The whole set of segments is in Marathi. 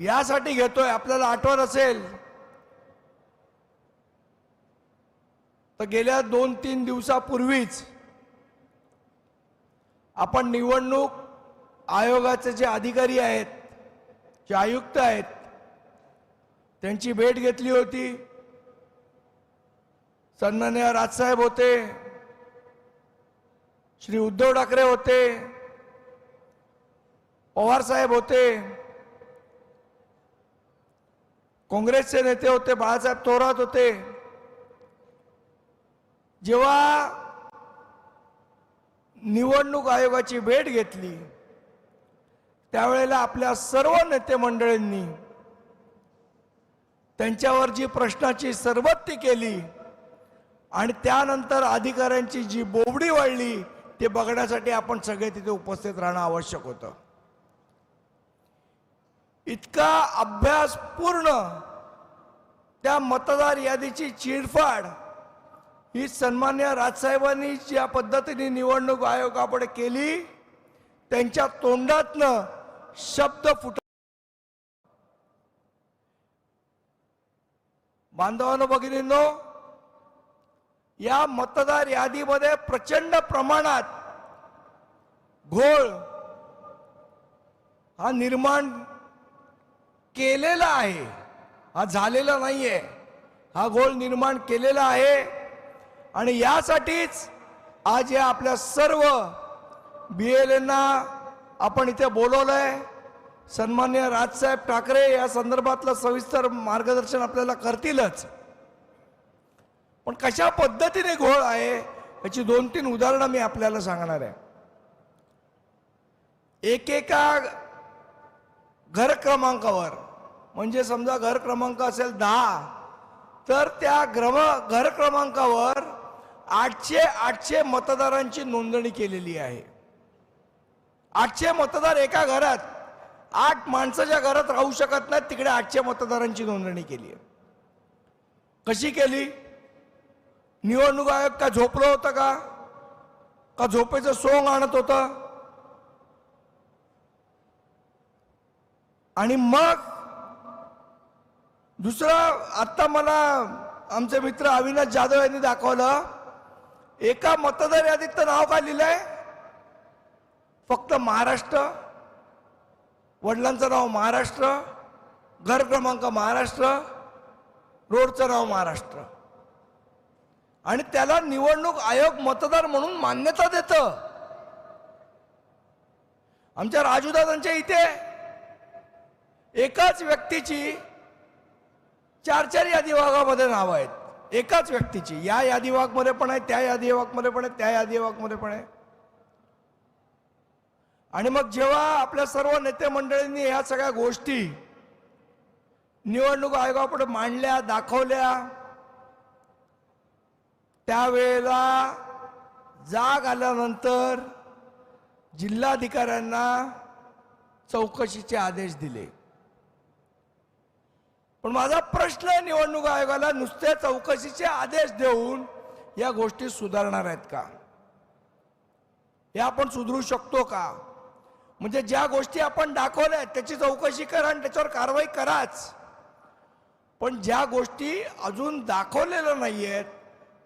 यासाठी घेतोय आपल्याला आठवण असेल. तर गेल्या दोन तीन दिवसापूर्वीच आपण निवडणूक आयोगाचे जे अधिकारी आहेत जे आयुक्त आहेत त्यांची भेट घेतली होती. सन्मान्य राजसाहेब होते श्री उद्धव ठाकरे होते पवार साहेब होते काँग्रेसचे नेते होते बाळासाहेब थोरात होते. जेव्हा निवडणूक आयोगाची भेट घेतली त्यावेळेला आपल्या सर्व नेते मंडळींनी त्यांच्यावर जी प्रश्नाची सरबत्ती केली आणि त्यानंतर अधिकाऱ्यांची जी बोबडी वळली ते बघण्यासाठी आपण सगळे तिथे उपस्थित राहणं आवश्यक होतं. इतका अभ्यास पूर्ण त्या मतदार यादीची चिरफाड ही सन्मान्य राजसाहेबांनी ज्या पद्धतीने निवडणूक आयोगापुढे केली त्यांच्या तोंडातनं शब्द फुट बांधवांनो भगिनींनो या मतदार यादीमध्ये प्रचंड प्रमाणात घोळ हा निर्माण केलेला आहे. हा झालेला नाहीये. हा घोळ निर्माण केलेला आहे. आणि यासाठीच आज या आपल्या सर्व बी एल एना आपण इथे बोलवलंय. सन्मान्य राजसाहेब ठाकरे या संदर्भातलं सविस्तर मार्गदर्शन आपल्याला करतीलच. पण कशा पद्धतीने घोळ आहे याची दोन तीन उदाहरणं मी आपल्याला सांगणार आहे. एकेका घर क्रमांकावर. म्हणजे समजा घर क्रमांक असेल दहा तर त्या ग्रम घर क्रमांकावर आठशे आठशे मतदारांची नोंदणी केलेली आहे. आठशे मतदार एका घरात आठ माणसाच्या घरात राहू शकत नाहीत तिकडे आठशे मतदारांची नोंदणी केली आहे. कशी केली? निवडणूक आयोग का झोपलं होतं का? का झोपेचं सोंग आणत होतं? आणि मग दुसरं आत्ता मला आमचे मित्र अविनाश जाधव यांनी दाखवलं एका मतदार यादीत नाव काय लिहिलंय? फक्त महाराष्ट्र वडिलांचं नाव महाराष्ट्र घर क्रमांक महाराष्ट्र रोडचं नाव महाराष्ट्र. आणि त्याला निवडणूक आयोग मतदार म्हणून मान्यता देत. आमच्या राजूदादांच्या इथे एकाच व्यक्तीची चार चार यादीभागामध्ये नावं आहेत. एकाच व्यक्तीची. या यादीभागमध्ये पण आहे त्या यादीभागमध्ये पण आहे त्या यादीभागमध्ये पण आहे. आणि मग जेव्हा आपल्या सर्व नेते मंडळींनी ह्या सगळ्या गोष्टी निवडणूक आयोगापुढे मांडल्या दाखवल्या त्यावेळेला जाग आल्यानंतर जिल्हाधिकाऱ्यांना चौकशीचे आदेश दिले. पण माझा प्रश्न आहे निवडणूक आयोगाला नुसत्या चौकशीचे आदेश देऊन या गोष्टी सुधारणार आहेत का? हे आपण सुधरू शकतो का? म्हणजे ज्या गोष्टी आपण दाखवल्या आहेत, त्याची चौकशी करा आणि त्याच्यावर कारवाई कराच. पण ज्या गोष्टी अजून दाखवलेल्या नाही आहेत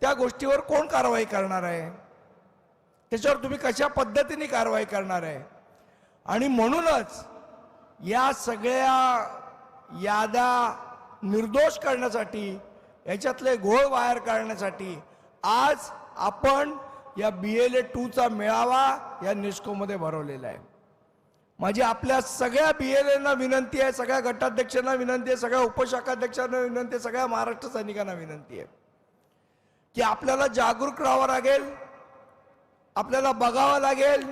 त्या गोष्टीवर कोण कारवाई करणार आहे? त्याच्यावर तुम्ही कशा पद्धतीने कारवाई करणार आहे? आणि म्हणूनच या सगळ्या याद्या निर्दोष करण्यासाठी याच्यातले घोळ बाहेर काढण्यासाठी आज आपण या बी एल ए टूचा मेळावा या निस्कोमध्ये भरवलेला आहे. माझी आपल्या सगळ्या बी एल एना विनंती आहे सगळ्या गटाध्यक्षांना विनंती आहे सगळ्या उपशाखाध्यक्षांना विनंती आहे सगळ्या महाराष्ट्र सैनिकांना विनंती आहे. की आपल्याला जागरूक राहावं लागेल आपल्याला बघावं लागेल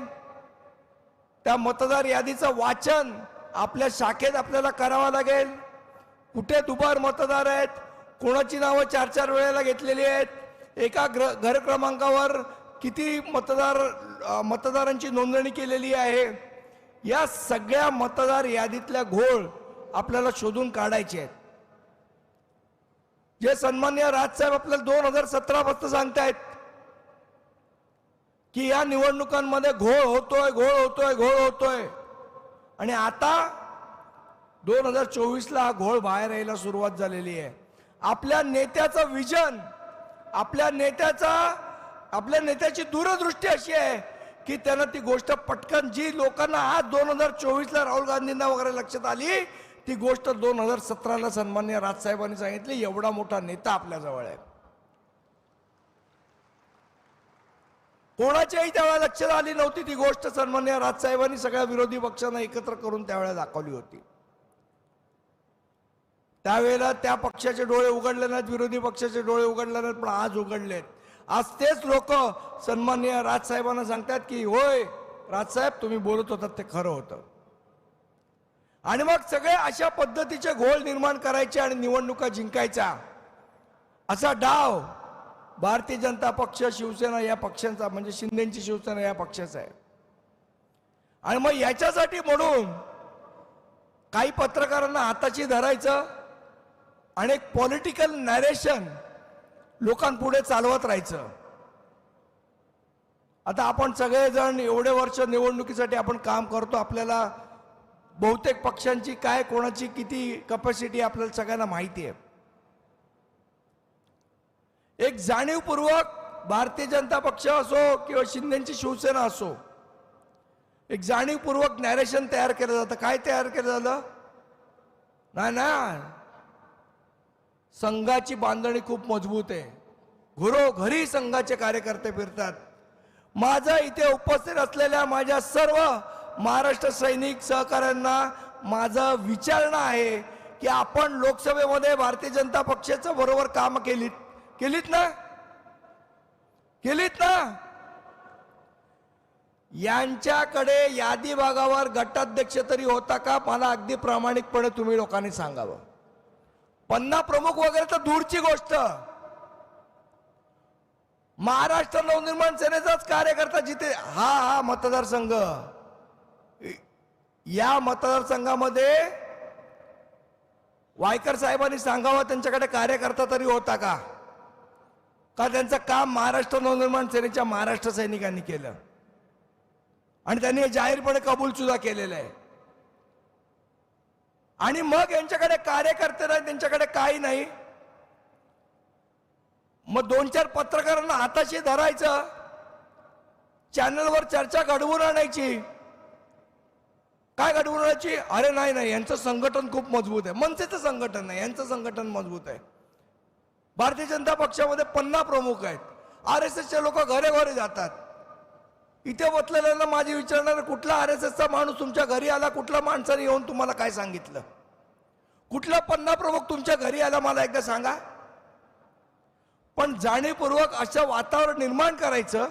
त्या मतदार यादीचं वाचन आपल्या शाखेत आपल्याला करावं लागेल. कुठे दुबार मतदार आहेत? कोणाची नावं चार चार वेळेला घेतलेली आहेत? एका ग्र घर क्रमांकावर किती मतदार मतदारांची नोंदणी केलेली आहे? या सगळ्या मतदार यादीतल्या घोळ आपल्याला शोधून काढायचे आहेत. जे सन्मान्य राजसाहेब आपल्याला दोन हजार सतरा पासून सांगतायत की या निवडणुकांमध्ये घोळ होतोय घोळ होतोय घोळ होतोय. आणि आता दोन हजार चोवीसला हा घोळ बाहेर यायला सुरुवात झालेली आहे. आपल्या नेत्याचं विजन आपल्या नेत्याचा आपल्या नेत्याची दूरदृष्टी अशी आहे की त्यांना ती गोष्ट पटकन जी लोकांना आज दोन हजार चोवीसला राहुल गांधींना वगैरे लक्षात आली ती गोष्ट दोन हजार सतराला सन्मान्य राजसाहेबांनी सांगितली एवढा मोठा नेता आपल्याजवळ आहे. कोणाच्याही त्यावेळेला लक्षात आली नव्हती ती गोष्ट सन्मान्य राजसाहेबांनी सगळ्या विरोधी पक्षांना एकत्र करून त्यावेळेला दाखवली होती. त्यावेळेला त्या पक्षाचे डोळे उघडले नाहीत विरोधी पक्षाचे डोळे उघडले नाहीत पण आज उघडलेत. आज तेच लोक सन्मान्य राजसाहेबांना सांगतात की होय राजसाहेब तुम्ही बोलत होतात ते खरं होतं. आणि मग सगळे अशा पद्धतीचे घोळ निर्माण करायचे आणि निवडणुका जिंकायच्या. असा डाव भारतीय जनता पक्ष शिवसेना या पक्षांचा म्हणजे शिंदेची शिवसेना या पक्षाचा आहे. आणि मग याच्यासाठी म्हणून काही पत्रकारांना हाताशी धरायचं आणि एक पॉलिटिकल नॅरेशन लोकांपुढे चालवत राहायचं. आता आपण सगळेजण एवढे वर्ष निवडणुकीसाठी आपण काम करतो आपल्याला बहुतेक पक्षांची काय कोणाची किती कपॅसिटी आपल्याला सगळ्यांना माहिती आहे. एक जाणीवपूर्वक भारतीय जनता पक्ष असो किंवा शिंदेची शिवसेना असो एक जाणीवपूर्वक नॅरेशन तयार केलं जातं. काय तयार केलं झालं नाही ना संघाची बांधणी खूप मजबूत आहे. घरोघरी संघाचे कार्यकर्ते फिरतात. माझं इथे उपस्थित असलेल्या माझ्या सर्व महाराष्ट्र सैनिक सहकाऱ्यांना माझं विचारणं आहे की आपण लोकसभेमध्ये भारतीय जनता पक्षाचं बरोबर काम केलीत. केलीत ना? केलीत ना? यांच्याकडे यादी भागावर गटाध्यक्ष तरी होता का? मला अगदी प्रामाणिकपणे तुम्ही लोकांनी सांगावं. पन्ना प्रमुख वगैरे तर दूरची गोष्ट. महाराष्ट्र नवनिर्माण सेनेचाच कार्यकर्ता जिथे हा हा मतदारसंघ. या मतदारसंघामध्ये वायकर साहेबांनी सांगावं त्यांच्याकडे कार्यकर्ता तरी होता का? का त्यांचं काम महाराष्ट्र नवनिर्माण सेनेच्या महाराष्ट्र सैनिकांनी केलं? आणि त्यांनी जाहीरपणे कबूल सुद्धा केलेलं आहे. आणि मग यांच्याकडे कार्यकर्ते नाही त्यांच्याकडे काही नाही. मग दोन चार पत्रकारांना हाताशी धरायचं. चॅनलवर चर्चा घडवून आणायची. काय घडवून आणायची? अरे नाही नाही यांचं संघटन खूप मजबूत आहे. मनसेचं संघटन नाही यांचं संघटन मजबूत आहे. भारतीय जनता पक्षामध्ये पन्ना प्रमुख आहेत. आर एस एसचे लोक घरे घरे जातात. इथे बसलेल्यांना माझी विचारणार कुठला आर एस एसचा माणूस तुमच्या घरी आला? कुठल्या माणसाने येऊन तुम्हाला काय सांगितलं? कुठला पन्ना प्रमुख तुमच्या घरी आला मला एकदा सांगा. पण जाणीवपूर्वक अशा वातावरण निर्माण करायचं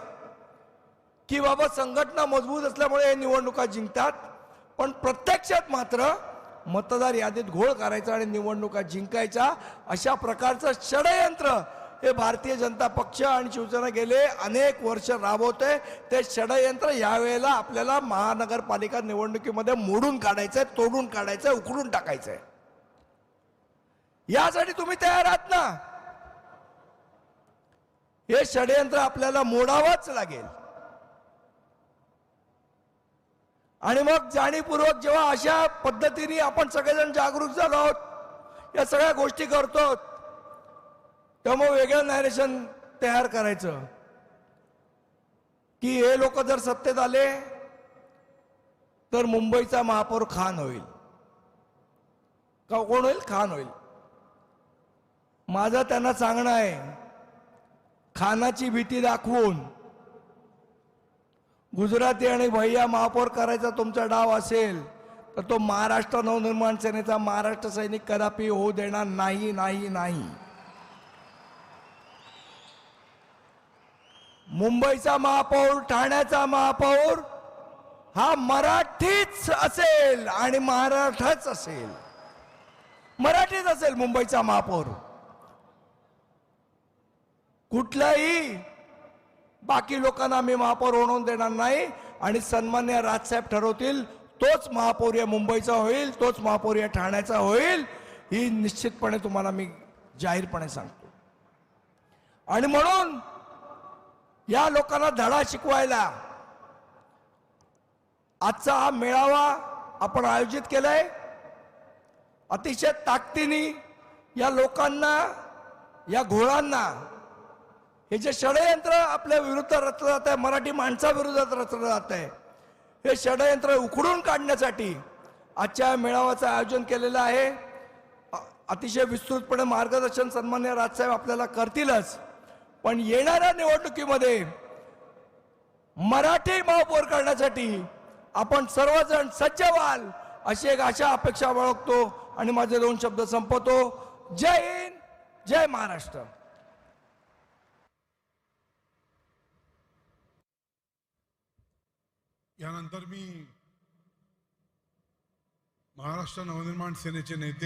की बाबा संघटना मजबूत असल्यामुळे हे निवडणुका जिंकतात. पण प्रत्यक्षात मात्र मतदार यादीत घोळ करायचा आणि निवडणुका जिंकायच्या अशा प्रकारचं षडयंत्र हे भारतीय जनता पक्ष आणि शिवसेना गेले अनेक वर्ष राबवते ते षडयंत्र यावेळेला आपल्याला महानगरपालिका निवडणुकीमध्ये मोडून काढायचंय तोडून काढायचंय उकडून टाकायचंय. यासाठी तुम्ही तयार आहात ना? हे षडयंत्र आपल्याला मोडावंच लागेल. आणि मग जाणीवपूर्वक जेव्हा अशा पद्धतीने आपण सगळेजण जागरूक झालो आहोत या सगळ्या गोष्टी करतो तेव्हा मग वेगळं नॅरेशन तयार करायचं. की हे लोक जर सत्तेत आले तर मुंबईचा महापौर खान होईल. का कोण होईल? खान होईल. माझं त्यांना सांगणं आहे खानाची भीती दाखवून गुजराती आणि भैया महापौर करायचा तुमचा डाव असेल तर तो महाराष्ट्र नवनिर्माण सेनेचा महाराष्ट्र सैनिक कदापि होऊ देणार नाही नाही नाही. मुंबईचा महापौर ठाण्याचा महापौर हा मराठीच असेल आणि महाराष्ट्रच असेल. मराठीच असेल मुंबईचा महापौर. कुठलाही बाकी लोकांना आम्ही महापौर होणून देणार नाही आणि सन्मान्य राजसाहेब ठरवतील तोच महापौर या मुंबईचा होईल तोच महापौर या ठाण्याचा होईल ही निश्चितपणे तुम्हाला मी जाहीरपणे सांगतो. आणि म्हणून या लोकांना धडा शिकवायला. आजचा हा मेळावा आपण आयोजित केलाय. अतिशय ताकदीने या लोकांना या घोळांना हे जे षडयंत्र आपल्या विरुद्ध रचलं जात आहे मराठी माणसाविरोधात रचलं जात आहे हे षडयंत्र उखडून काढण्यासाठी आजच्या मेळाव्याचं आयोजन केलेलं आहे. अतिशय विस्तृतपणे मार्गदर्शन सन्मान्य राजसाहेब आपल्याला करतीलच. पण येणाऱ्या निवडणुकीमध्ये मराठी महापौर करण्यासाठी आपण सर्वजण सज्ज व्हाल अशी एक आशा अपेक्षा बाळगतो आणि माझे दोन शब्द संपवतो. जय हिंद जय महाराष्ट्र. यानंतर मी महाराष्ट्र नवनिर्माण सेनेचे नेते